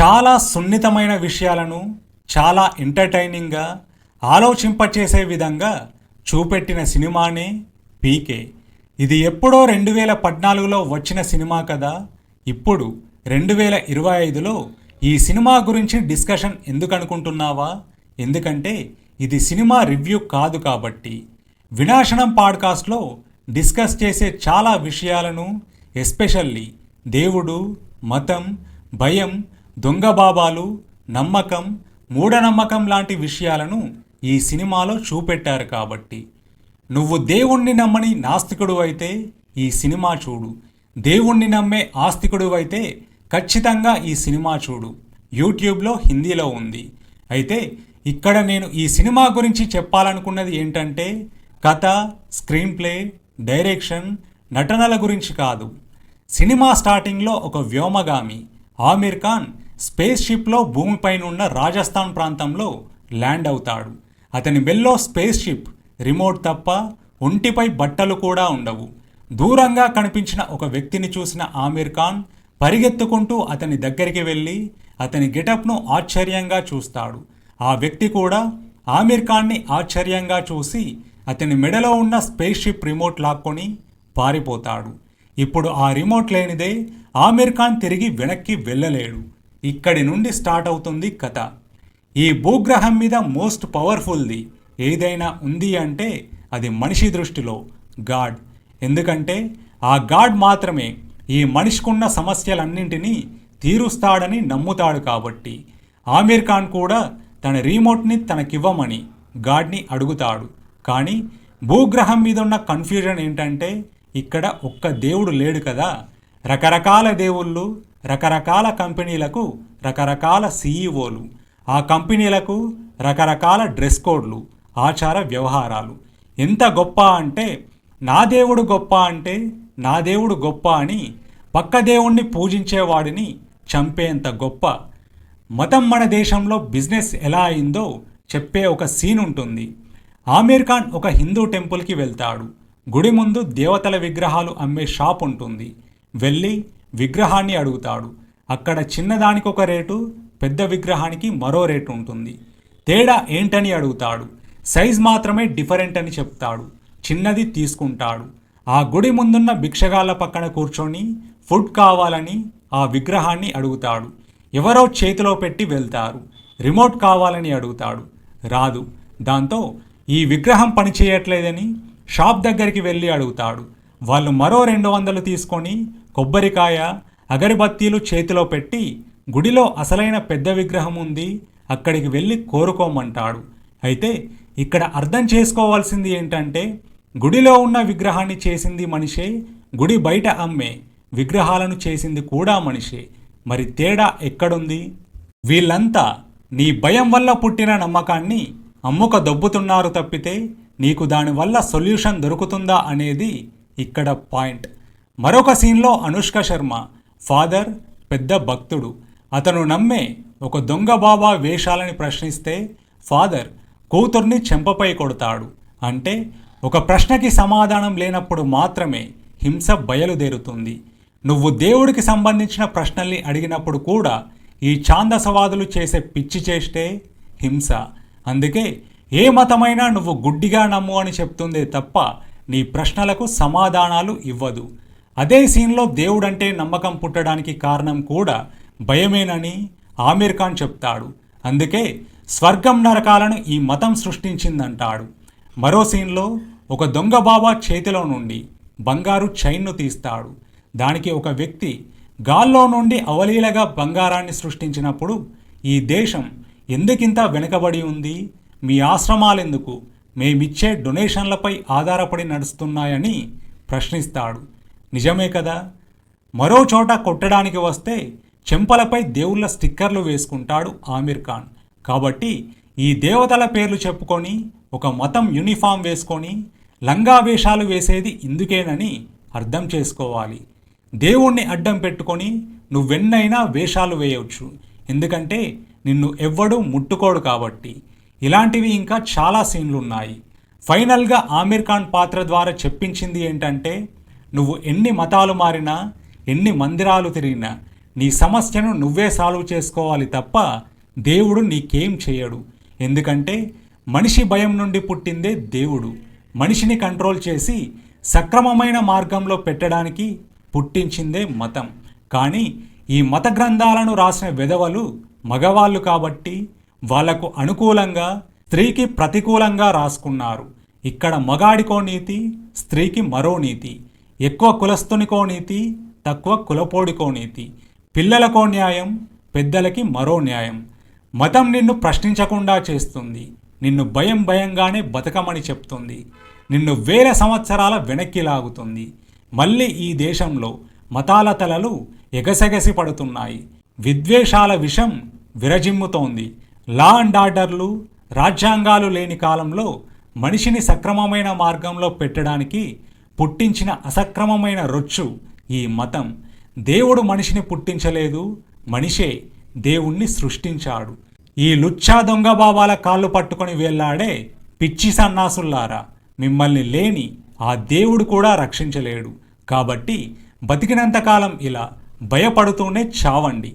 చాలా సున్నితమైన విషయాలను చాలా ఎంటర్టైనింగ్గా ఆలోచింపచేసే విధంగా చూపెట్టిన సినిమానే పీకే. ఇది ఎప్పుడో రెండు వేల పద్నాలుగులో వచ్చిన సినిమా కదా. ఇప్పుడు రెండు వేల ఇరవై ఐదులో ఈ సినిమా గురించి డిస్కషన్ ఎందుకు అనుకుంటున్నావా ఎందుకంటే ఇది సినిమా రివ్యూ కాదు కాబట్టి. వినాశనం పాడ్కాస్ట్లో డిస్కస్ చేసే చాలా విషయాలను ఎస్పెషల్లీ దేవుడు మతం భయం దొంగ బాబాలు నమ్మకం మూఢనమ్మకం లాంటి విషయాలను ఈ సినిమాలో చూపెట్టారు కాబట్టి. నువ్వు దేవుణ్ణి నమ్మని నాస్తికుడు అయితే ఈ సినిమా చూడు. దేవుణ్ణి నమ్మే ఆస్తికుడు అయితే ఖచ్చితంగా ఈ సినిమా చూడు. యూట్యూబ్లో హిందీలో ఉంది. అయితే ఇక్కడ నేను ఈ సినిమా గురించి చెప్పాలనుకున్నది ఏంటంటే కథ స్క్రీన్ ప్లే డైరెక్షన్ నటనల గురించి కాదు. సినిమా స్టార్టింగ్లో ఒక వ్యోమగామి ఆమిర్ ఖాన్ స్పేస్ షిప్లో భూమిపైన ఉన్న రాజస్థాన్ ప్రాంతంలో ల్యాండ్ అవుతాడు. అతని బెల్లో స్పేస్ షిప్ రిమోట్ తప్ప ఒంటిపై బట్టలు కూడా ఉండవు. దూరంగా కనిపించిన ఒక వ్యక్తిని చూసిన ఆమీర్ ఖాన్ పరిగెత్తుకుంటూ అతని దగ్గరికి వెళ్ళి అతని గెటప్ను ఆశ్చర్యంగా చూస్తాడు. ఆ వ్యక్తి కూడా ఆమీర్ ఖాన్ని ఆశ్చర్యంగా చూసి అతని మెడలో ఉన్న స్పేస్ షిప్ రిమోట్ లాక్కొని పారిపోతాడు. ఇప్పుడు ఆ రిమోట్ లేనిదే ఆమీర్ ఖాన్ తిరిగి వెనక్కి వెళ్ళలేడు. ఇక్కడి నుండి స్టార్ట్ అవుతుంది కథ. ఈ భూగ్రహం మీద మోస్ట్ పవర్ఫుల్ది ఏదైనా ఉంది అంటే అది మనిషి దృష్టిలో గాడ్. ఎందుకంటే ఆ గాడ్ మాత్రమే ఈ మనిషికున్న సమస్యలన్నింటినీ తీరుస్తాడని నమ్ముతాడు కాబట్టి ఆమీర్ ఖాన్ కూడా తన రీమోట్ని తనకివ్వమని గాడ్ని అడుగుతాడు. కానీ భూగ్రహం మీద ఉన్న కన్ఫ్యూజన్ ఏంటంటే ఇక్కడ ఒక్క దేవుడు లేడు కదా. రకరకాల దేవుళ్ళు రకరకాల కంపెనీలకు రకరకాల సీఈఓలు ఆ కంపెనీలకు రకరకాల డ్రెస్ కోడ్లు ఆచార వ్యవహారాలు. ఎంత గొప్ప అంటే నా దేవుడు గొప్ప అంటే నా దేవుడు గొప్ప అని పక్క దేవుణ్ణి పూజించేవాడిని చంపేంత గొప్ప. మతం మన దేశంలో బిజినెస్ ఎలా అయిందో చెప్పే ఒక సీన్ ఉంటుంది. ఆమీర్ ఖాన్ ఒక హిందూ టెంపుల్కి వెళ్తాడు. గుడి ముందు దేవతల విగ్రహాలు అమ్మే షాప్ ఉంటుంది. వెళ్ళి విగ్రహాన్ని అడుగుతాడు. అక్కడ చిన్నదానికి ఒక రేటు పెద్ద విగ్రహానికి మరో రేటు ఉంటుంది. తేడా ఏంటని అడుగుతాడు. సైజ్ మాత్రమే డిఫరెంట్ అని చెప్తాడు. చిన్నది తీసుకుంటాడు. ఆ గుడి ముందున్న భిక్షగాళ్ళ పక్కన కూర్చొని ఫుడ్ కావాలని ఆ విగ్రహాన్ని అడుగుతాడు. ఎవరో చేతిలో పెట్టి వెళ్తారు. రిమోట్ కావాలని అడుగుతాడు. రాదు. దాంతో ఈ విగ్రహం పనిచేయట్లేదని షాప్ దగ్గరికి వెళ్ళి అడుగుతాడు. వాళ్ళు మరో రెండు వందలు తీసుకొని కొబ్బరికాయ అగరబత్తీలు చేతిలో పెట్టి గుడిలో అసలైన పెద్ద విగ్రహం ఉంది అక్కడికి వెళ్ళి కోరుకోమంటాడు. అయితే ఇక్కడ అర్థం చేసుకోవాల్సింది ఏంటంటే గుడిలో ఉన్న విగ్రహాన్ని చేసింది మనిషే గుడి బయట అమ్మే విగ్రహాలను చేసింది కూడా మనిషే. మరి తేడా ఎక్కడుంది? వీళ్ళంతా నీ భయం వల్ల పుట్టిన నమ్మకాన్ని అమ్ముక దొబ్బుతున్నారు తప్పితే నీకు దానివల్ల సొల్యూషన్ దొరుకుతుందా అనేది ఇక్కడ పాయింట్. మరొక సీన్లో అనుష్క శర్మ ఫాదర్ పెద్ద భక్తుడు. అతను నమ్మే ఒక దొంగ బాబా వేషాలని ప్రశ్నిస్తే ఫాదర్ కూతుర్ని చెంపపై కొడతాడు. అంటే ఒక ప్రశ్నకి సమాధానం లేనప్పుడు మాత్రమే హింస బయలుదేరుతుంది. నువ్వు దేవుడికి సంబంధించిన ప్రశ్నల్ని అడిగినప్పుడు కూడా ఈ ఛాందసవాదులు చేసే పిచ్చి చేస్తే హింస. అందుకే ఏ మతమైనా నువ్వు గుడ్డిగా నమ్ము అని చెప్తుందే తప్ప నీ ప్రశ్నలకు సమాధానాలు ఇవ్వదు. అదే సీన్లో దేవుడంటే నమ్మకం పుట్టడానికి కారణం కూడా భయమేనని ఆమీర్ ఖాన్ చెప్తాడు. అందుకే స్వర్గం నరకాలను ఈ మతం సృష్టించిందంటాడు. మరో సీన్లో ఒక దొంగ బాబా చేతిలో నుండి బంగారు చైన్ను తీస్తాడు. దానికి ఒక వ్యక్తి గాల్లో నుండి అవలీలగా బంగారాన్ని సృష్టించినప్పుడు ఈ దేశం ఎందుకింత వెనుకబడి ఉంది? మీ ఆశ్రమాలెందుకు? మేమిచ్చే డొనేషన్లపై ఆధారపడి నడుస్తున్నాయని ప్రశ్నిస్తాడు. నిజమే కదా? మరో చోట కొట్టడానికి వస్తే చెంపలపై దేవుళ్ళ స్టిక్కర్లు వేసుకుంటాడు ఆమీర్ ఖాన్. కాబట్టి ఈ దేవతల పేర్లు చెప్పుకొని ఒక మతం యూనిఫామ్ వేసుకొని లంగా వేషాలు వేసేది ఇందుకేనని అర్థం చేసుకోవాలి. దేవుణ్ణి అడ్డం పెట్టుకొని నువ్వెన్నైనా వేషాలు వేయవచ్చు ఎందుకంటే నిన్ను ఎవ్వడూ ముట్టుకోడు కాబట్టి. ఇలాంటివి ఇంకా చాలా సీన్లు ఉన్నాయి ఫైనల్గా ఆమీర్ ఖాన్ పాత్ర ద్వారా చెప్పించింది ఏంటంటే నువ్వు ఎన్ని మతాలు మారినా ఎన్ని మందిరాలు తిరిగినా నీ సమస్యను నువ్వే సాల్వ్ చేసుకోవాలి తప్ప దేవుడు నీకేం చేయడు. ఎందుకంటే మనిషి భయం నుండి పుట్టిందే దేవుడు. మనిషిని కంట్రోల్ చేసి సక్రమమైన మార్గంలో పెట్టడానికి పుట్టించిందే మతం. కానీ ఈ మత గ్రంథాలను రాసిన విధవలు మగవాళ్ళు కాబట్టి వాళ్ళకు అనుకూలంగా స్త్రీకి ప్రతికూలంగా రాసుకున్నారు. ఇక్కడ మగాడికో నీతి స్త్రీకి మరో నీతి. ఎక్కువ కులస్తునికో నీతి తక్కువ కులపోడికో నీతి. పిల్లలకో న్యాయం పెద్దలకి మరో న్యాయం. మతం నిన్ను ప్రశ్నించకుండా చేస్తుంది. నిన్ను భయం భయంగానే బతకమని చెప్తుంది. నిన్ను వేల సంవత్సరాల వెనక్కి లాగుతుంది. మళ్ళీ ఈ దేశంలో మతాల తలలు ఎగసెగసి పడుతున్నాయి. విద్వేషాల విషం విరజిమ్ముతోంది. లా అండ్ ఆర్డర్లు రాజ్యాంగాలు లేని కాలంలో మనిషిని సక్రమమైన మార్గంలో పెట్టడానికి పుట్టించిన అసక్రమమైన రొచ్చు ఈ మతం. దేవుడు మనిషిని పుట్టించలేదు మనిషే దేవుణ్ణి సృష్టించాడు. ఈ లుచ్చా దొంగ బాబాల కాళ్ళు పట్టుకొని వేళ్ళాడే పిచ్చి సన్నాసుల్లారా. మిమ్మల్ని లేని ఆ దేవుడు కూడా రక్షించలేడు. కాబట్టి బతికినంతకాలం ఇలా భయపడుతూనే చావండి.